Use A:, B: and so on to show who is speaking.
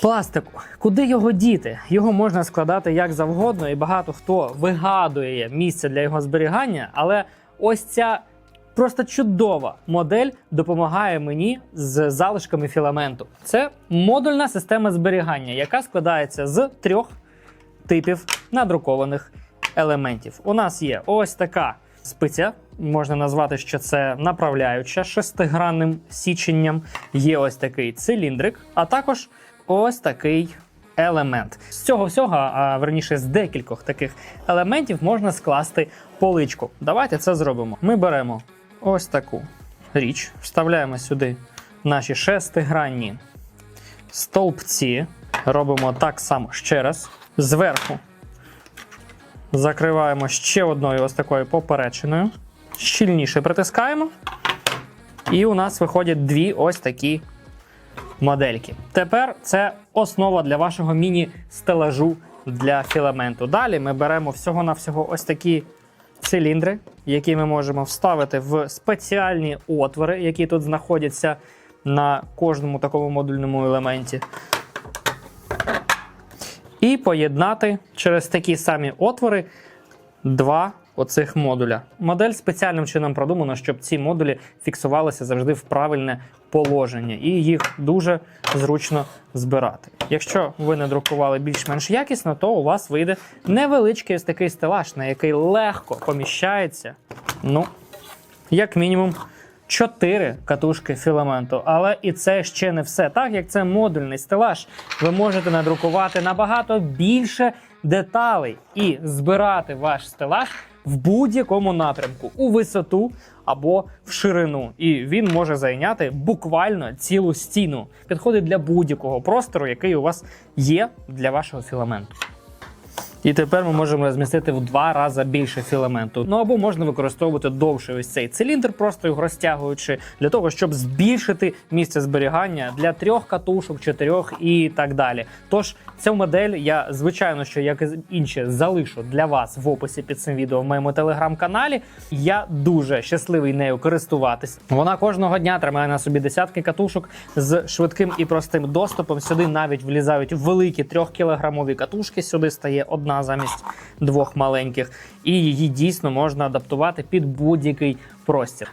A: Пластику, куди його діти? Його можна складати як завгодно, і багато хто вигадує місце для його зберігання, але ось ця просто чудова модель допомагає мені з залишками філаменту. Це модульна система зберігання, яка складається з трьох типів надрукованих елементів. У нас є ось така спиця. Можна назвати, що це направляюча шестигранним січенням. Є ось такий циліндрик, а також ось такий елемент. З цього всього, а верніше з декількох таких елементів, можна скласти поличку. Давайте це зробимо. Ми беремо ось таку річ, вставляємо сюди наші шестигранні стовпці. Робимо так само ще раз. Зверху закриваємо ще одною ось такою поперечиною. Щільніше притискаємо. І у нас виходять дві ось такі модельки. Тепер це основа для вашого міні-стелажу для філаменту. Далі ми беремо всього-навсього ось такі циліндри, які ми можемо вставити в спеціальні отвори, які тут знаходяться на кожному такому модульному елементі. І поєднати через такі самі отвори два оцих модуля. Модель спеціальним чином продумана, щоб ці модулі фіксувалися завжди в правильне положення, і їх дуже зручно збирати. Якщо ви не друкували більш-менш якісно, то у вас вийде невеличкий ось такий стелаж, на який легко поміщається. Ну, як мінімум. Чотири катушки філаменту, але і це ще не все. Так як це модульний стелаж, ви можете надрукувати набагато більше деталей і збирати ваш стелаж в будь-якому напрямку у висоту або в ширину. І він може зайняти буквально цілу стіну. Підходить для будь-якого простору, який у вас є для вашого філаменту. І тепер ми можемо розмістити в два рази більше філаменту. Ну або можна використовувати довший ось цей циліндр, просто його розтягуючи, для того, щоб збільшити місце зберігання для трьох катушок, чотирьох і так далі. Тож цю модель я звичайно, що як і інші, залишу для вас в описі під цим відео в моєму телеграм-каналі. Я дуже щасливий нею користуватись. Вона кожного дня тримає на собі десятки катушок з швидким і простим доступом. Сюди навіть влізають великі трьохкілограмові катушки. Сюди стає одна замість двох маленьких, і її дійсно можна адаптувати під будь-який простір.